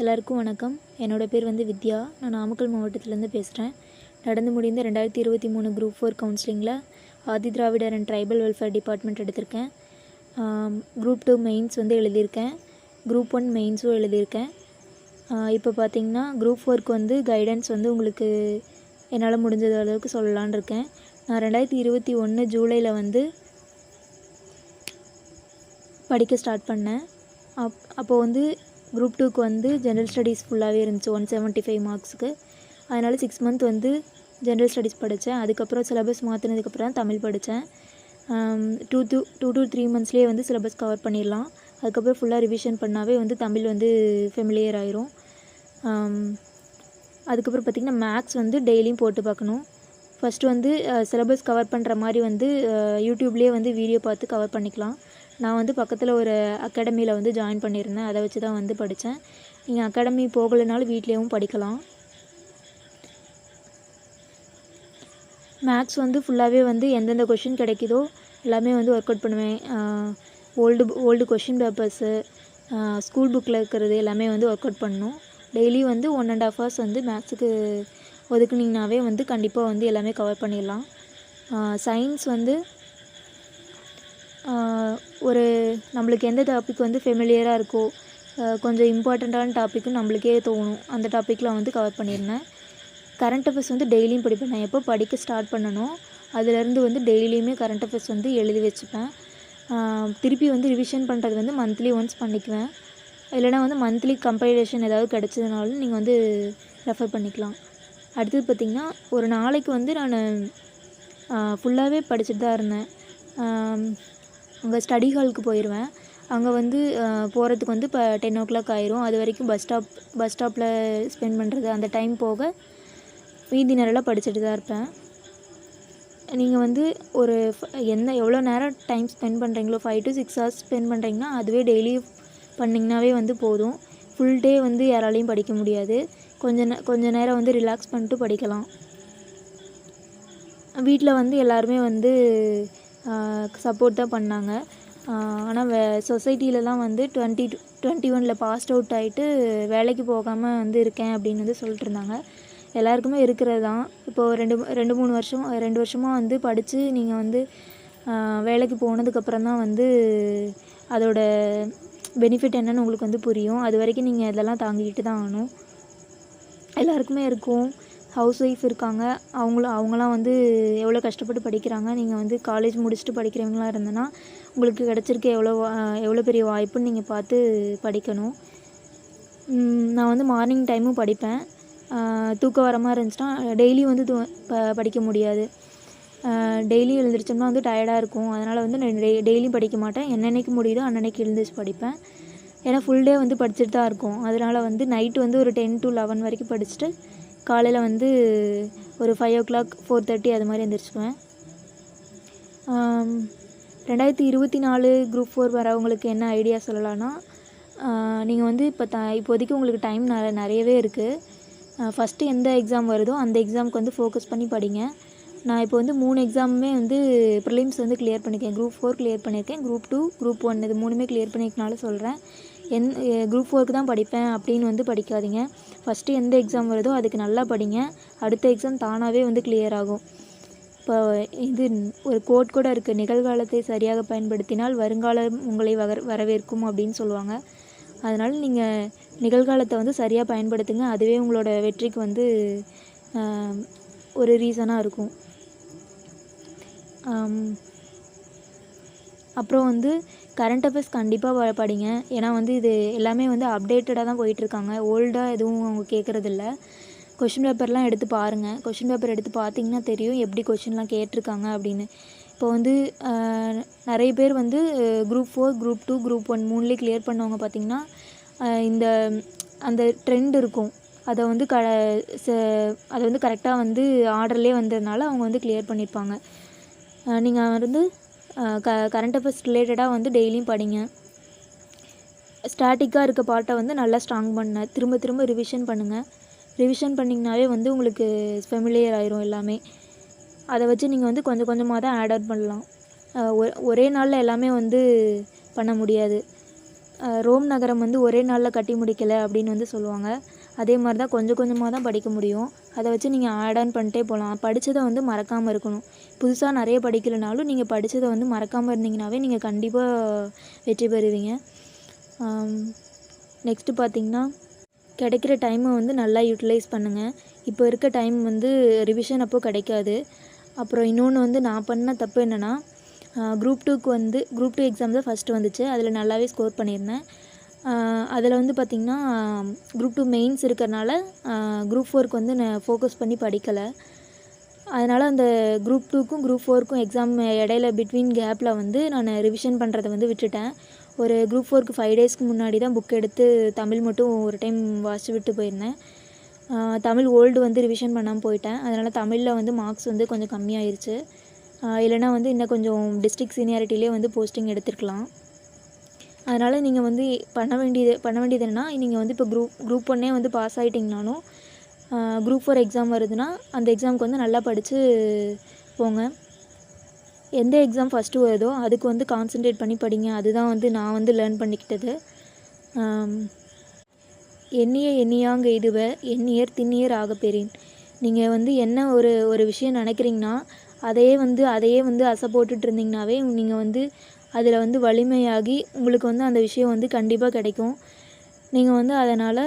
எல்லாருக்கும் வணக்கம். என்னோடய பேர் வந்து வித்யா. நான் நாமக்கல் மாவட்டத்திலேருந்து பேசுகிறேன் நடந்து முடிந்த ரெண்டாயிரத்தி இருபத்தி மூணு குரூப் ஃபோர் கவுன்சிலிங்கில் Adi Dravidar and tribal welfare department எடுத்திருக்கேன். குரூப் டூ மெயின்ஸ் வந்து எழுதியிருக்கேன். குரூப் ஒன் மெயின்ஸும் எழுதியிருக்கேன். இப்போ பார்த்தீங்கன்னா குரூப் ஃபோருக்கு வந்து கைடன்ஸ் வந்து உங்களுக்கு என்னால் முடிஞ்சது அளவுக்கு சொல்லலான்னு இருக்கேன். நான் ரெண்டாயிரத்தி இருபத்தி ஒன்று ஜூலையில் வந்து படிக்க ஸ்டார்ட் பண்ணேன். அப் அப்போது வந்து குரூப் டூக்கு வந்து ஜென்ரல் ஸ்டடீஸ் ஃபுல்லாகவே இருந்துச்சு ஒன் செவன்ட்டி ஃபைவ் மார்க்ஸுக்கு அதனால் சிக்ஸ் மந்த் வந்து ஜென்ரல் ஸ்டடீஸ் படித்தேன் அதுக்கப்புறம் சிலபஸ் மாற்றினதுக்கப்புறம் தான் தமிழ் படித்தேன் two two two two three மந்த்ஸ்லேயே வந்து சிலபஸ் கவர் பண்ணிடலாம். அதுக்கப்புறம் ஃபுல்லாக ரிவிஷன் பண்ணாவே வந்து தமிழ் வந்து ஃபெமிலியர் ஆயிரும். அதுக்கப்புறம் பார்த்திங்கன்னா மேக்ஸ் வந்து டெய்லியும் போட்டு பார்க்கணும். ஃபஸ்ட்டு வந்து சிலபஸ் கவர் பண்ணுற மாதிரி வந்து யூடியூப்லேயே வந்து வீடியோ பார்த்து கவர் பண்ணிக்கலாம். நான் வந்து பக்கத்தில் ஒரு அகாடமியில் வந்து ஜாயின் பண்ணியிருந்தேன். அதை வச்சு தான் வந்து படித்தேன் நீங்கள் அகாடமி போகலைனாலும் வீட்லேயும் படிக்கலாம். மேக்ஸ் வந்து ஃபுல்லாகவே வந்து எந்தெந்த கொஷின் கிடைக்குதோ எல்லாமே வந்து ஒர்க் அவுட் பண்ணுவேன். Old old question papers school புக்கில் இருக்கிறது எல்லாமே வந்து ஒர்க் அவுட் பண்ணணும் டெய்லி வந்து ஒன் அண்ட் ஆஃப் ஹவர்ஸ் வந்து மேக்ஸுக்கு ஒதுக்குனிங்கனாவே வந்து கண்டிப்பாக வந்து எல்லாமே கவர் பண்ணிடலாம். சயின்ஸ் வந்து ஒரு நம்மளுக்கு எந்த டாபிக் வந்து ஃபெமிலியராக இருக்கோ கொஞ்சம் இம்பார்ட்டண்ட்டான டாப்பிக்கும் நம்மளுக்கே தோணும். அந்த டாப்பிக்லாம் வந்து கவர் பண்ணியிருந்தேன் கரண்ட் அஃபேர்ஸ் வந்து டெய்லியும் படிப்பேன். நான் எப்போ படிக்க ஸ்டார்ட் பண்ணனோ அதுலேருந்து வந்து டெய்லியுமே கரண்ட் அஃபேர்ஸ் வந்து எழுதி வச்சுப்பேன். திருப்பி வந்து ரிவிஷன் பண்ணுறது வந்து மந்த்லி ஒன்ஸ் பண்ணிக்குவேன். இல்லைனா வந்து மந்த்லி கம்பைலேஷன் ஏதாவது கிடச்சதுனாலும் நீங்கள் வந்து ரெஃபர் பண்ணிக்கலாம். அடுத்தது பார்த்திங்கன்னா ஒரு நாளைக்கு வந்து நான் ஃபுல்லாகவே படிச்சுட்டு தான் இருந்தேன். அங்கே ஸ்டடி ஹாலுக்கு போயிடுவேன் அங்கே வந்து போகிறதுக்கு வந்து இப்போ டென் ஓ கிளாக் ஆயிரும். அது வரைக்கும் பஸ் ஸ்டாப் பஸ் ஸ்டாப்பில் ஸ்பெண்ட் பண்ணுறது அந்த டைம் போக மீதி நேரம்லாம் படிச்சுட்டு தான் இருப்பேன். நீங்கள் வந்து ஒரு எந்த எவ்வளோ நேரம் டைம் ஸ்பெண்ட் பண்ணுறீங்களோ five to six hours spend பண்ணுறீங்கன்னா அதுவே டெய்லி பண்ணிங்கனாவே வந்து போதும். ஃபுல் டே வந்து யாராலையும் படிக்க முடியாது. கொஞ்ச நே கொஞ்ச நேரம் வந்து ரிலாக்ஸ் பண்ணிட்டு படிக்கலாம். வீட்டில் வந்து எல்லாருமே வந்து சப்போர்ட் தான் பண்ணாங்க. ஆனால் வே சொசைட்டிலலாம் வந்து டுவெண்ட்டி டுவெண்ட்டி ஒனில் பாஸ்ட் அவுட் ஆகிட்டு வேலைக்கு போகாமல் வந்து இருக்கேன் அப்படின்னு வந்து சொல்லிட்டு இருந்தாங்க. எல்லாருக்குமே இருக்கிறது தான். இப்போது ரெண்டு ரெண்டு மூணு வருஷம் ரெண்டு வருஷமாக வந்து படித்து நீங்கள் வந்து வேலைக்கு போனதுக்கப்புறம் தான் வந்து அதோட பெனிஃபிட் என்னன்னு உங்களுக்கு வந்து புரியும். அது வரைக்கும் நீங்கள் இதெல்லாம் தாங்கிக்கிட்டு தான் ஆகணும். எல்லாருக்குமே இருக்கும். ஹவுஸ் ஒய்ஃப் இருக்காங்க. அவங்களும் அவங்களாம் வந்து எவ்வளோ கஷ்டப்பட்டு படிக்கிறாங்க நீங்கள் வந்து காலேஜ் முடிச்சுட்டு படிக்கிறவங்களாம் இருந்தேன்னா உங்களுக்கு கிடச்சிருக்க எவ்வளோ எவ்வளோ பெரிய வாய்ப்புன்னு நீங்கள் பார்த்து படிக்கணும். நான் வந்து மார்னிங் டைமும் படிப்பேன். தூக்கம் வர மாதிரி இருந்துச்சுன்னா டெய்லி வந்து தூ ப படிக்க முடியாது. டெய்லி எழுந்திரிச்சோம்னா வந்து டயர்டாக இருக்கும். அதனால் வந்து நான் டெய் டெய்லியும் படிக்க மாட்டேன். என்னென்னைக்கு முடியுதோ அன்னன்னைக்கு எழுந்திரிச்சு படிப்பேன். ஏன்னா ஃபுல் டே வந்து படிச்சுட்டு தான் இருக்கும். அதனால் வந்து நைட்டு வந்து ஒரு டென் டு லெவன் வரைக்கும் படிச்சுட்டு காலையில் வந்து ஒரு five o'clock four thirty அது மாதிரி எழுந்திரிச்சுக்குவேன் ரெண்டாயிரத்தி இருபத்தி நாலு குரூப் ஃபோர் வரவங்களுக்கு என்ன ஐடியா சொல்லலான்னா நீங்கள் வந்து இப்போ த இப்போதைக்கு உங்களுக்கு டைம் ந நிறையவே இருக்குது ஃபஸ்ட்டு எந்த எக்ஸாம் வருதோ அந்த எக்ஸாமுக்கு வந்து ஃபோக்கஸ் பண்ணி படிங்க. நான் இப்போ வந்து மூணு எக்ஸாமுமே வந்து ப்ரிலிம்ஸ் வந்து கிளியர் பண்ணியிருக்கேன் குரூப் ஃபோர் கிளியர் பண்ணியிருக்கேன். குரூப் டூ குரூப் ஒன் இது மூணுமே கிளியர் பண்ணியிருக்கனால சொல்கிறேன் என் குரூப் ஃபோருக்கு தான் படிப்பேன் அப்படின்னு வந்து படிக்காதீங்க. ஃபஸ்ட்டு எந்த எக்ஸாம் வருதோ அதுக்கு நல்லா படிங்க. அடுத்த எக்ஸாம் தானாகவே வந்து கிளியர் ஆகும். இப்போ இது ஒரு கோட் கூட இருக்குது நிகழ்காலத்தை சரியாக பயன்படுத்தினால் வருங்காலம் உங்களை வர வரவேற்கும் அப்படின்னு சொல்லுவாங்க. அதனால் நீங்கள் நிகழ்காலத்தை வந்து சரியாக பயன்படுத்துங்க. அதுவே உங்களோட வெற்றிக்கு வந்து ஒரு ரீசனாக இருக்கும். அப்புறம் வந்து கரண்ட் அஃபேர்ஸ் கண்டிப்பாக படிங்க. ஏன்னா வந்து இது எல்லாமே வந்து அப்டேட்டடாக தான் போயிட்டுருக்காங்க. ஓல்டாக எதுவும் அவங்க கேட்குறதில்ல கொஷின் பேப்பர்லாம் எடுத்து பாருங்கள் கொஷின் பேப்பர் எடுத்து பார்த்தீங்கன்னா தெரியும் எப்படி கொஷின்லாம் கேட்டிருக்காங்க அப்படின்னு. இப்போ வந்து நிறைய பேர் வந்து group four group two group one மூணுலேயே clear பண்ணவங்க பார்த்திங்கன்னா இந்த அந்த ட்ரெண்ட் இருக்கும். அதை வந்து க அதை வந்து கரெக்டாக வந்து ஆர்டர்லேயே வந்ததுனால அவங்க வந்து கிளியர் பண்ணியிருப்பாங்க நீங்கள் வந்து க கரண்ட் அஃபேர்ஸ் ரிலேட்டடாக வந்து டெய்லியும் படிங்க. ஸ்டாட்டிக்காக இருக்க பாட்டை வந்து நல்லா ஸ்ட்ராங் பண்ண. திரும்ப திரும்ப ரிவிஷன் பண்ணுங்கள் ரிவிஷன் பண்ணிங்கனாவே வந்து உங்களுக்கு ஃபெமிலியர் ஆயிரும் எல்லாமே. அதை வச்சு நீங்கள் வந்து கொஞ்சம் கொஞ்சமாக தான் ஆட் அவுட் பண்ணலாம். ஒரே நாளில் எல்லாமே வந்து பண்ண முடியாது. ரோம் நகரம் வந்து ஒரே நாளில் கட்டி முடிக்கலை அப்படின்னு வந்து சொல்லுவாங்க. அதே மாதிரி தான் கொஞ்சம் கொஞ்சமாக தான் படிக்க முடியும். அதை வச்சு நீங்கள் ஆட் ஆன் பண்ணிட்டே போகலாம் படித்ததை வந்து மறக்காமல் இருக்கணும். புதுசாக நிறைய படிக்கலைனாலும் நீங்கள் படித்ததை வந்து மறக்காமல் இருந்தீங்கனாவே நீங்கள் கண்டிப்பாக வெற்றி பெறுவீங்க. நெக்ஸ்ட்டு பார்த்தீங்கன்னா கிடைக்கிற டைமை வந்து நல்லா யூட்டிலைஸ் பண்ணுங்கள் இப்போ இருக்க டைம் வந்து ரிவிஷன் அப்போ கிடைக்காது. அப்புறம் இன்னொன்று வந்து நான் பண்ண தப்பு என்னென்னா குரூப் டூக்கு வந்து குரூப் டூ எக்ஸாம் தான் ஃபஸ்ட்டு வந்துச்சு. அதில் நல்லாவே ஸ்கோர் பண்ணியிருந்தேன். அதில் வந்து பார்த்திங்கன்னா குரூப் டூ மெயின்ஸ் இருக்கிறனால குரூப் ஃபோருக்கு வந்து நான் ஃபோக்கஸ் பண்ணி படிக்கலை. அதனால் அந்த குரூப் டூக்கும் குரூப் ஃபோருக்கும் எக்ஸாம் இடையில பிட்வீன் கேப்பில் வந்து நான் ரிவிஷன் பண்ணுறதை வந்து விட்டுட்டேன். ஒரு குரூப் ஃபோருக்கு ஃபைவ் டேஸ்க்கு முன்னாடி தான் புக் எடுத்து தமிழ் மட்டும் ஒரு டைம் வாசித்து விட்டு போயிருந்தேன். தமிழ் ஓல்டு வந்து ரிவிஷன் பண்ணாமல் போயிட்டேன். அதனால் தமிழில் வந்து மார்க்ஸ் வந்து கொஞ்சம் கம்மியாயிருச்சு. இல்லைனா வந்து இன்னும் கொஞ்சம் டிஸ்ட்ரிக்ட் சீனியாரிட்டிலே வந்து போஸ்டிங் எடுத்துருக்கலாம். அதனால் நீங்கள் வந்து பண்ண வேண்டியது பண்ண வேண்டியது என்னென்னா நீங்கள் வந்து இப்போ குரூப் குரூப் ஒன்னே வந்து பாஸ் ஆகிட்டிங்கனாலும் குரூப் ஃபோர் எக்ஸாம் வருதுன்னா அந்த எக்ஸாமுக்கு வந்து நல்லா படித்து போங்க. எந்த எக்ஸாம் ஃபஸ்ட்டு வருதோ அதுக்கு வந்து கான்சன்ட்ரேட் பண்ணி படிங்க. அதுதான் வந்து நான் வந்து லேர்ன் பண்ணிக்கிட்டது. எண்ணிய எண்ணியாங்க இதுவ எண்ணியர் திண்ணியர் ஆகப்பெறின் நீங்கள் வந்து என்ன ஒரு ஒரு விஷயம் நினைக்கிறீங்கன்னா அதையே வந்து அதையே வந்து அசை போட்டுட்டு இருந்தீங்கனாவே நீங்கள் வந்து அதில் வந்து வலிமையாகி உங்களுக்கு வந்து அந்த விஷயம் வந்து கண்டிப்பாக கிடைக்கும். நீங்கள் வந்து அதனால்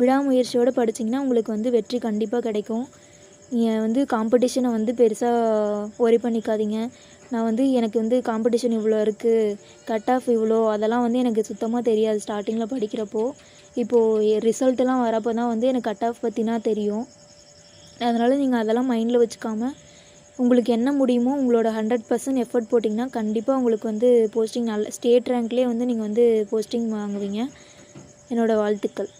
விடாமுயற்சியோடு படிச்சிங்கன்னா உங்களுக்கு வந்து வெற்றி கண்டிப்பாக கிடைக்கும். நீங்கள் வந்து காம்படிஷனை வந்து பெருசாக ஒரி பண்ணிக்காதீங்க. நான் வந்து எனக்கு வந்து காம்படிஷன் இவ்வளோ இருக்குது கட் ஆஃப் இவ்வளோ அதெல்லாம் வந்து எனக்கு சுத்தமாக தெரியாது ஸ்டார்டிங்கில் படிக்கிறப்போ. இப்போது ரிசல்ட்டெல்லாம் வரப்போ தான் வந்து எனக்கு கட் ஆஃப் பற்றினா தெரியும். அதனால் நீங்கள் அதெல்லாம் மைண்டில் வச்சுக்காம உங்களுக்கு என்ன முடியுமோ உங்களோட ஹண்ட்ரட் பர்சன்ட் எஃபர்ட் போட்டிங்கன்னா கண்டிப்பாக உங்களுக்கு வந்து போஸ்டிங் நல்ல ஸ்டேட் ரேங்க்லேயே வந்து நீங்கள் வந்து போஸ்டிங் வாங்குவீங்க. என்னோடய வாழ்த்துக்கள்.